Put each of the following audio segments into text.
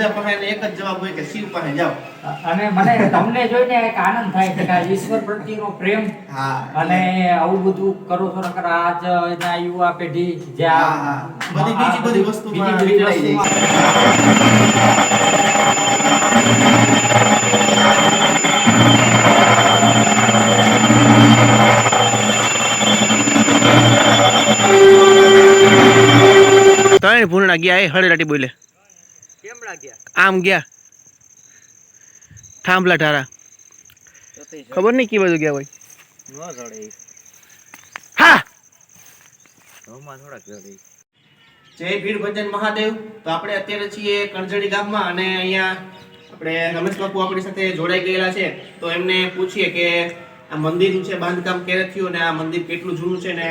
બધા પાસે એક જ જવાબ હોય કે શિવ પાસે જાઓ. અને મને તમને જોઈને એક આનંદ થાય છે કે આ ઈશ્વર પ્રત્યેનો પ્રેમ હા. અને આવું બધું કરો છો નકર આજ ના યુવા પેઢી જે આ. બધી બીજી બધી વસ્તુ બીજી બધી ત્રણ ભૂરણા ગયા એ હળેરાટી બોલે. આમ ગયા. થાંભલા ઠારા ખબર નહીં કી બાજુ ગયા હા! જડે. જય ભીડ ભજન મહાદેવ. તો આપણે અત્યારે છીએ કણજડી ગામમાં અને અહીંયા આપણે રમેશ બાપુ આપણી સાથે જોડાઈ ગયેલા છે. તો એમને પૂછીએ કે આ મંદિરનું છે બાંધકામ ક્યારે થયું અને આ મંદિર કેટલું જૂનું છે ને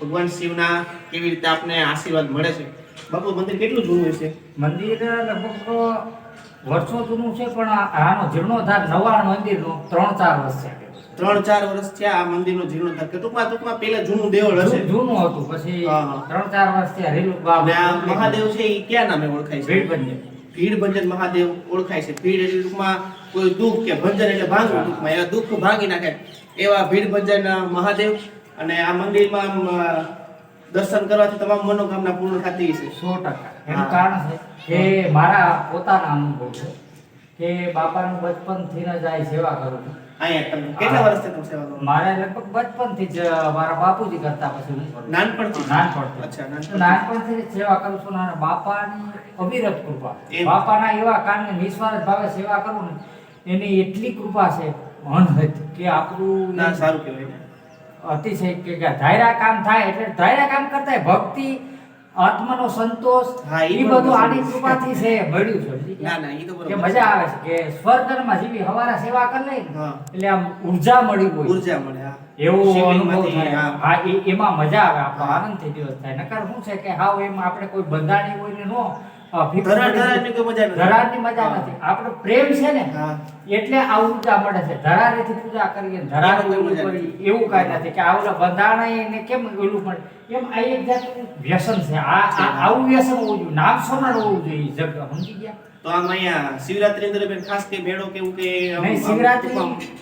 ભગવાન શિવના કેવી રીતે આપને આશીર્વાદ મળે છે? બાપુ મંદિર કેટલું જૂનું છે મંદિર લગભગ વર્ષો જૂનું છે પણ આનો જીર્ણોદ્ધાર નવા મંદિરનો ત્રણ ચાર વર્ષ છે. ત્રણ ચાર વર્ષ થયા આ મંદિરનો જીર્ણોદ્ધાર કે ટૂંકમાં ટૂંકમાં પેલા જૂનું દેવળ હશે. જૂનું હતું પછી. ત્રણ ચાર વર્ષ થયા રેલુ મહાદેવ છે એ ક્યાં નામે ઓળખાય છે? ભીડ બની ભીડ ભંજન મહાદેવ ઓળખાય છે. ભીડ એટલે ટૂંકમાં કોઈ દુઃખ કે ભંજન એટલે ભાંગવું ટૂંકમાં. એવા દુઃખ ભાંગી નાખે એવા ભીડ ભંજન મહાદેવ અને આ મંદિરમાં દર્શન કરવાથી તમામ મનોકામના પૂર્ણ થતી છે સો ટકા. એનું કારણ છે કે મારા પોતાના અનુભવ છે કે બાપાનું બચપનથી જ આ સેવા કરું છું. કેટલા વર્ષથી તમે સેવા કરો? મારે લગભગ બચપનથી જ મારા બાપુજી કરતા પછી હું નાનપણથી? નાનપણથી. સેવા કરું છું અને બાપાની અવિરત કૃપા. બાપાના એવા કારણે નિસ્વાર્થ ભાવે સેવા કરું ને એની એટલી કૃપા છે અનહદ કે આપણું ના સારું કહેવાય ને અતિશય કે ધાયરા કામ થાય એટલે ધાયરા કામ કરતા ભક્તિ આત્માનો સંતોષ હા, એ બધું આની કૃપાથી છે મળ્યું છે ના ના એ તો કે બરોબર મજા આવે છે કે સ્વર્ગમાં જેવી હવારા સેવા કરી લે એટલે આમ ઊર્જા મળી હોય. ઊર્જા મળે હા. એવો અનુભવ થાય. હા. એમાં મજા આવે આપણો આનંદ આનંદથી દિવસ થાય. નકર શું છે કે હા એમ આપણે કોઈ બંધાણી હોય ને નો ધરારની મજા નથી. આપણો પ્રેમ છે ને એટલે આ ઊર્જા મળે છે. ધરારેથી પૂજા કરીએ ધરારે એમાં કોઈ ઓલું મજા કરીએ. એવું કાંઈ નથી કે આવલા બંધાણા ને કેમ ઓલું મળે એમ આ એક જાતનું વ્યસન છે. આ આ- આવું વ્યસન હોવું જોઈએ. નામ સોનાર હોવું જોઈએ જગ સમજી ગયા? તો આમ અહીંયા શિવરાત્રી દરમિયાન ખાસ કે મેળો કેવું કે નહીં, શિવરાત્રી-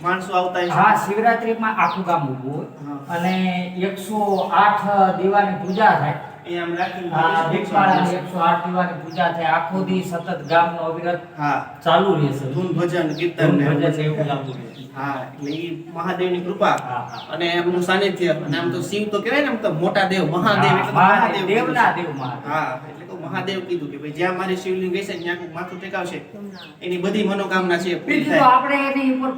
માણસો આવતા હશે. હા શિવરાત્રીમાં આખું ગામ ઊભું અને એકસો આઠ દીવાની પૂજા થાય. એ આમ રાખીને આ દીપમાળાની એકસો દીવાની પૂજા થાય. આખો દી સતત ગામનો અવિરત હા. ચાલુ રહેશે ધૂન ભજન કીર્તન ને ભજન એવું ચાલુ રહે હા એટલે ઈ મહાદેવની કૃપા હા, હા. અને એમનું સાનિધ્ય અને આમ તો શિવ તો કહેવાય ને આમ તો મોટા દેવ મહાદેવ એટલે મહાદેવ, દેવના દેવ મહાદેવ. હા એટલે તો મહાદેવ કીધું કે ભાઈ જ્યાં મારી શિવલિંગ ગઈ છે ત્યાં માથું ટેકાવશે. એની બધી મનોકામના છે પૂરી બીજું થાય. આપણે એની ઉપર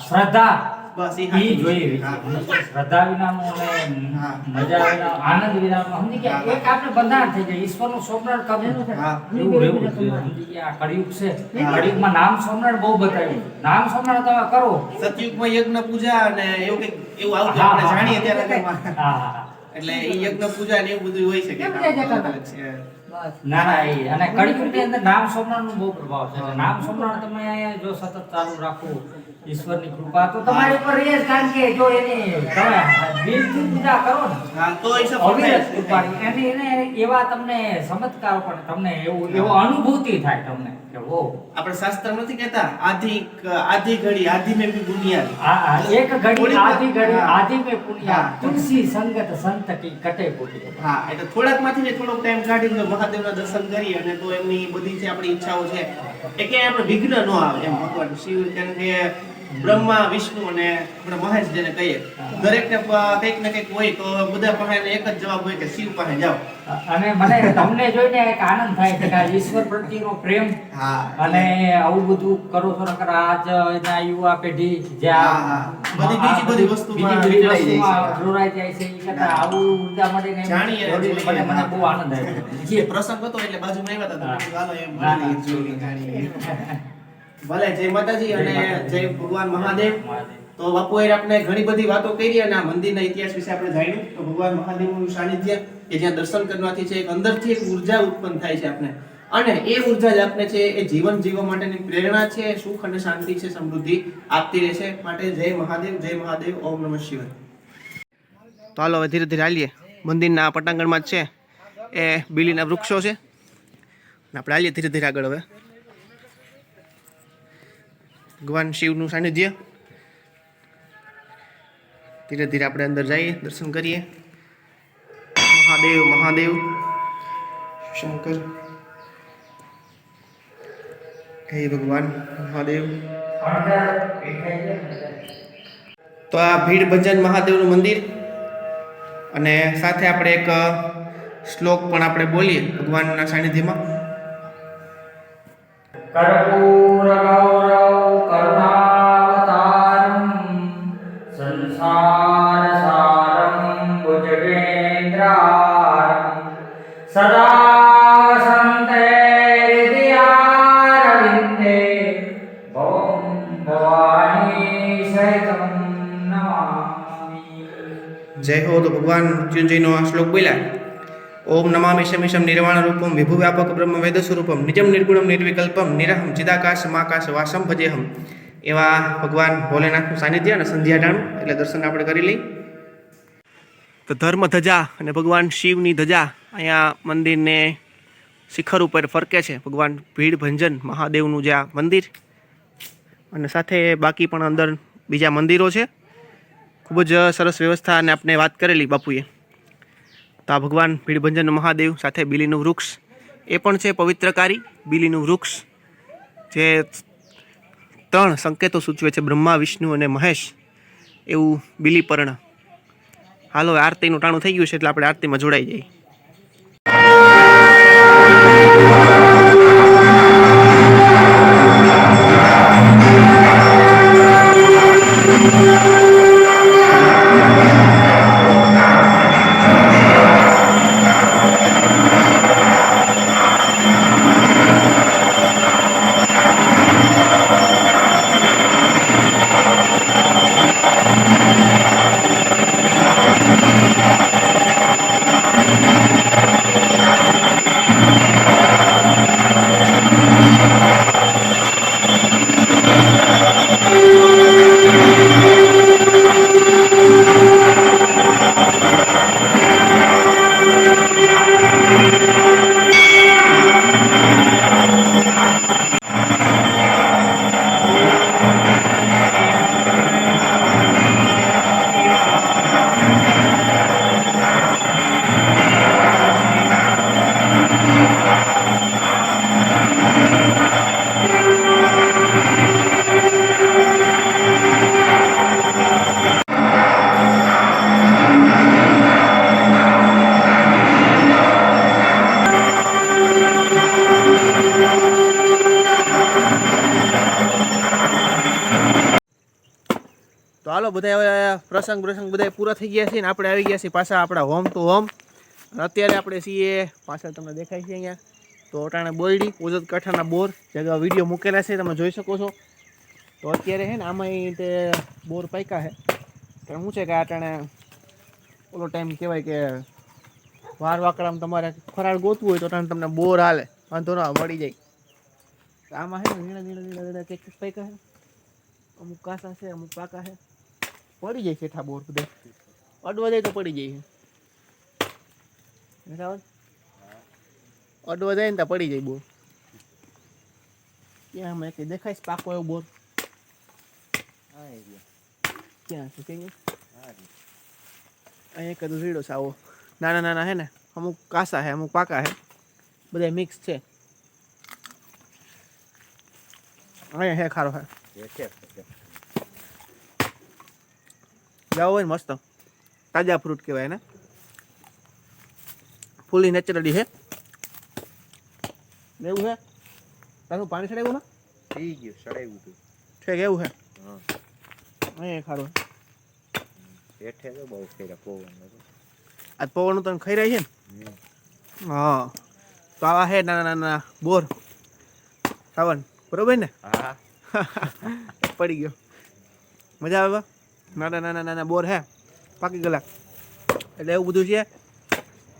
શ્રદ્ધા બસ ઈ ઈ હાચું છે. જોઈએ શ્રદ્ધા વિનાનું અને મજા વિના આનંદ વિનાનું સમજી ગયા? એક આપણે બંધારણ થઈ જાય ઈશ્વરનું સોમનાથ કબેલું છે. એવું રહેવું સમજી ગયા. આ કળિયુગ છે. કળિયુગમાં નામ સોમનાથ બહુ બતાવ્યું. નામ સોમનાથ તમે કરો. સતયુગમાં યજ્ઞ પૂજા અને એવું કંઈક એવું આવતું આપણે જાણીએ ત્યારે ઘરમાં. હા, હા, હા. એટલે ઈ યજ્ઞ પૂજા ને એવું બધું હોય છે કે કેમ જાય છે અલગ કાકા? અલગ છે ના ના એ અને કળિયુગની અંદર નામ સોમનાથનો બહુ પ્રભાવ છે. નામ સોમનાથ તમે જો સતત ચાલુ રાખો ઈશ્વરની કૃપા તો તમારી ઉપર રહે કારણ કે જો એની તમે દિલથી પૂજા કરો ને હા તો એ અવિરત કૃપાની એને એને એવા તમને ચમત્કાર પણ તમને એવું એવો અનુભૂતિ થાય તમને કે ઓ. આપણે શાસ્ત્ર નથી કહેતા આધી આધી ઘડી આધી મે બી દુનિયા એક ઘડી આધી ઘડી આધી મે પુણ્યા તુલસી સંગત સંત કી કટે પુણ્ય હા એટલે થોડાકમાંથી ને થોડોક ટાઈમ કાઢીને મહાદેવના દર્શન કરી અને તો એમની બધી જે આપણી ઈચ્છાઓ છે એ કે આપણે વિઘ્ન ન આવે એમ ભગવાન. શિવ કારણ કે બ્રહ્મા વિષ્ણુ અને આપણે મહેશ જેને કહીએ દરેકને કંઈક ને કંઈક હોય તો બધા પાસે એક જ જવાબ હોય કે શિવ પાસે જાઓ અને મને તમને જોઈને એક આનંદ થાય છે કે આ ઈશ્વર પ્રત્યેનો પ્રેમ અને આવું બધું કરો છો નકર આજ ના યુવા પેઢી જે આ. બધી બીજી બધી વસ્તુમાં બીજી બધી. જોડાઈ જાય છે ઈ આવું ઊર્જા મળે ને જાણીએ મને મને બહુ આનંદ આવ્યો જે પ્રસંગ હતો એટલે બાજુમાં આવ્યા હતા તો. હાલો એમ જાણીએ. ભલે જય માતાજી અને જય ભગવાન મહાદેવ. તો બાપુએ આપણે ઘણી બધી વાતો કરી અને આ મંદિરના ઇતિહાસ વિશે આપણે જાણ્યું. તો ભગવાન મહાદેવનું સાનિધ્ય કે જ્યાં દર્શન કરવાથી છે એક અંદરથી એક ઊર્જા ઉત્પન્ન થાય છે આપણે અને એ ઊર્જા જ આપણે છે એ જીવન જીવવા માટેની પ્રેરણા છે સુખ અને શાંતિ છે સમૃદ્ધિ આપતી રહેશે. માટે જય મહાદેવ જય મહાદેવ ઓમ નમઃ શિવાય. તો હાલો હવે ધીરે ધીરે હાલીએ. મંદિરના પટાંગણમાં જ છે. એ બીલીના વૃક્ષો છે. આપણે હાલીએ ધીરે ધીરે આગળ હવે. ભગવાન શિવનું સાનિધ્ય. ધીરે ધીરે આપણે અંદર જઈએ, દર્શન કરીએ. મહાદેવ મહાદેવ, શંકર. હે ભગવાન, મહાદેવ. તો આ ભીડ ભજન મહાદેવનું મંદિર. અને સાથે આપણે એક શ્લોક પણ આપણે બોલીએ ભગવાનના સાનિધ્યમાં. કર્પૂરગૌરવ જય હો તો ભગવાન મૃત્યુંજયનો આ શ્લોક બોલ્યા. ઓમ નમામિ શમિશમ નિર્વાણ રૂપમ વિભુ વ્યાપક બ્રહ્મ વેદ સ્વરૂપમ નિજમ નિર્ગુણમ નિર્વિકલ્પમ નિરહમ ચિદાકાશ માકાશ વાસમ ભજેહમ. એવા ભગવાન ભોલેનાથનું સાનિધ્ય અને સંધ્યાટાણું એટલે દર્શન આપણે કરી લઈ તો ધર્મ ધજા અને ભગવાન શિવની ધજા અહીંયા મંદિરને શિખર ઉપર ફરકે છે. ભગવાન ભીડ ભંજન મહાદેવનું જે આ મંદિર અને સાથે બાકી પણ અંદર બીજા મંદિરો છે. ખૂબ જ સરસ વ્યવસ્થા અને આપણે વાત કરેલી બાપુએ. તો આ ભગવાન ભીડભંજન મહાદેવ સાથે બીલીનું વૃક્ષ, એ પણ છે પવિત્રકારી, બિલીનું વૃક્ષ, જે ત્રણ સંકેતો સૂચવે છે, બ્રહ્મા, વિષ્ણુ અને મહેશ, એવું બિલીપર્ણ. હાલો, આરતીનું ટાણું થઈ ગયું છે, એટલે આપણે આરતીમાં જોડાઈ જઈએ. બધા પ્રસંગ પ્રસંગ બધા પૂરા થઈ ગયા છે ને આપણે આવી ગયા છીએ પાછા આપણા હોમ ટુ હોમ અત્યારે આપણે છીએ પાછળ તમને દેખાય છે અહીંયા તો અટાણે બોયડી ઉજત કાંઠાના બોર જગા વીડિયો મૂકેલા છે તમે જોઈ શકો છો તો અત્યારે છે ને આમાં તે બોર પાક્યા છે તો શું છે કે અટાણે ઓલો ટાઈમ કહેવાય કે વાર વાકડામાં તમારે ખરાળ ગોતવું હોય તો અટાણે તમને બોર હાલે વાંધો ના મળી જાય આમાં છે ને ધીણા ધીણા ધીણા ધીણા કેક પાક્યા છે અમુક કાસા છે અમુક પાકા છે પડી જાય છે બોર બધા અડવા જાય તો પડી જાય બરાબર? અડવા જાય ને તો પડી જાય બોર. ક્યાં અમે કઈ દેખાય છે પાકો એવો બોર? ક્યાં છે કઈ અહીંયા કદું ઝીડો સાવો નાના નાના હે ને અમુક કાસા હે અમુક પાકા હે બધા મિક્સ છે. અહીંયા હે ખારો હે જાવ હોય ને મસ્ત. તાજા ફ્રૂટ કહેવાય ને ફૂલી નેચરલી છે. એવું છે? તારું પાણી ચડાવ્યું ને? થઈ ગયું સડાવ્યું હતું છે કે એવું છે? હા. અહીંયા ખારો. હેઠે તો બહુ ફેરા પવન આજ પવનનું તને ખાઈ રહી છે ને? હા. તો આવા છે નાના નાના બોર. સાવન બરોબર ને? હા. પડી ગયો. મજા આવે બા? નાના નાના નાના બોર હે. પાકી ગયેલા. એટલે એવું બધું છે.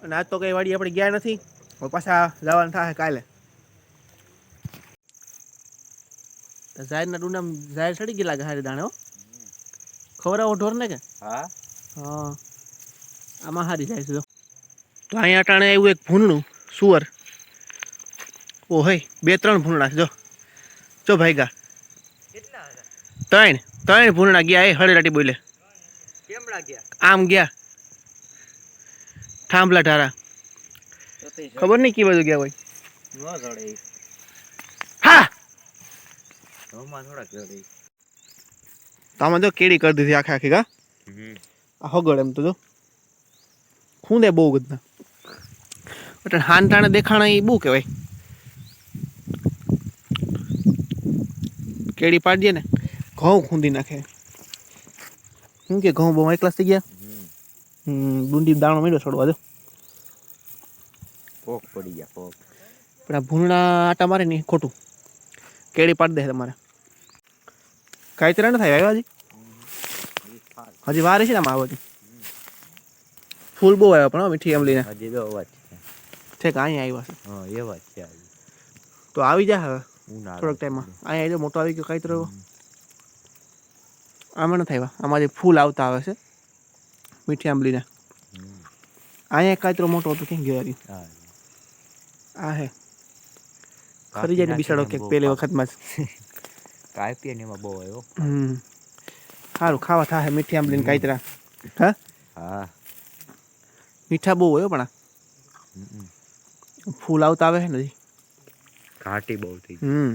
અને આજ તો કઈ વાડી આપણે ગયા નથી. હવે પાછા જવાનું થાય કાલે. તો ઝાહેરના ડુંડા ઝાહેર ચડી ગયેલા હારી દાણે હો? ખવરાવો ઢોર ને કે? હા. હા. આમાં હારી જાય છે તો અહીંયા ટાણે એવું એક ભૂંડનું સુવર. ઓ હે બે ત્રણ ભૂંડણા છે જો. જો ભાઈ ગા ત્રણ. ત્રણ ભૂરણા ગયા એ હળેરાટી બોલે. કેમ લાગ્યા આમ ગયા. થાંભલા ઢારા. ખબર નહીં કી બાજુ ગયા હોય? ન જડે. હા! હમણાં થોડાક જડે. તો આમાં જો કેડી કરી દીધી આખે આખી કા હમ. આ હગડ એમ તો જો. ખૂંદે બહુ ગદના એટલે હાન ટાણે દેખાણા એ બહુ કહેવાય. કેડી પાડી દે ને. ઘઉં ખૂંદી નાખે. શું કે ઘઉં બહુ એકલાસ થઈ ગયા? ડુંડી દાણો મીડો છોડવા દો. પોક પડી ગયા પોક. પણ આ ભૂંડા આટા મારે નહીં ખોટું. કેડી પાડી દે તમારે. કાંઈ તરા ન થાય આવ્યા હજી? હજી વારે છે ને આમાં આવવાથી. ફૂલ બહુ આવ્યા પણ મીઠી એમ લઈને હજી તો અવાજ છે. ઠેક અહીંયા આવ્યા છે. હા એવા છે. તો આવી જા હવે. થોડોક ટાઈમમાં અહીંયા જો મોટો આવી ગયો કાયતરો. આમાં નથી આવ્યા આમાં જે ફૂલ આવતા આવે છે મીઠી આંબલીના. અહીંયા કાંતરો મોટો હતો ક્યાં ગયો. આ હે. ખરી જાય બિસાડો ક્યાંક પહેલી વખતમાં જ. કાપીએ ને એમાં બહુ આવ્યો. હમ. સારું ખાવા થાય મીઠી આંબલીને કાંતરા હા? હા. મીઠા બહુ હોય પણ ફૂલ આવતા આવે છે નથી ઘાટી બહુ થઈ હમ.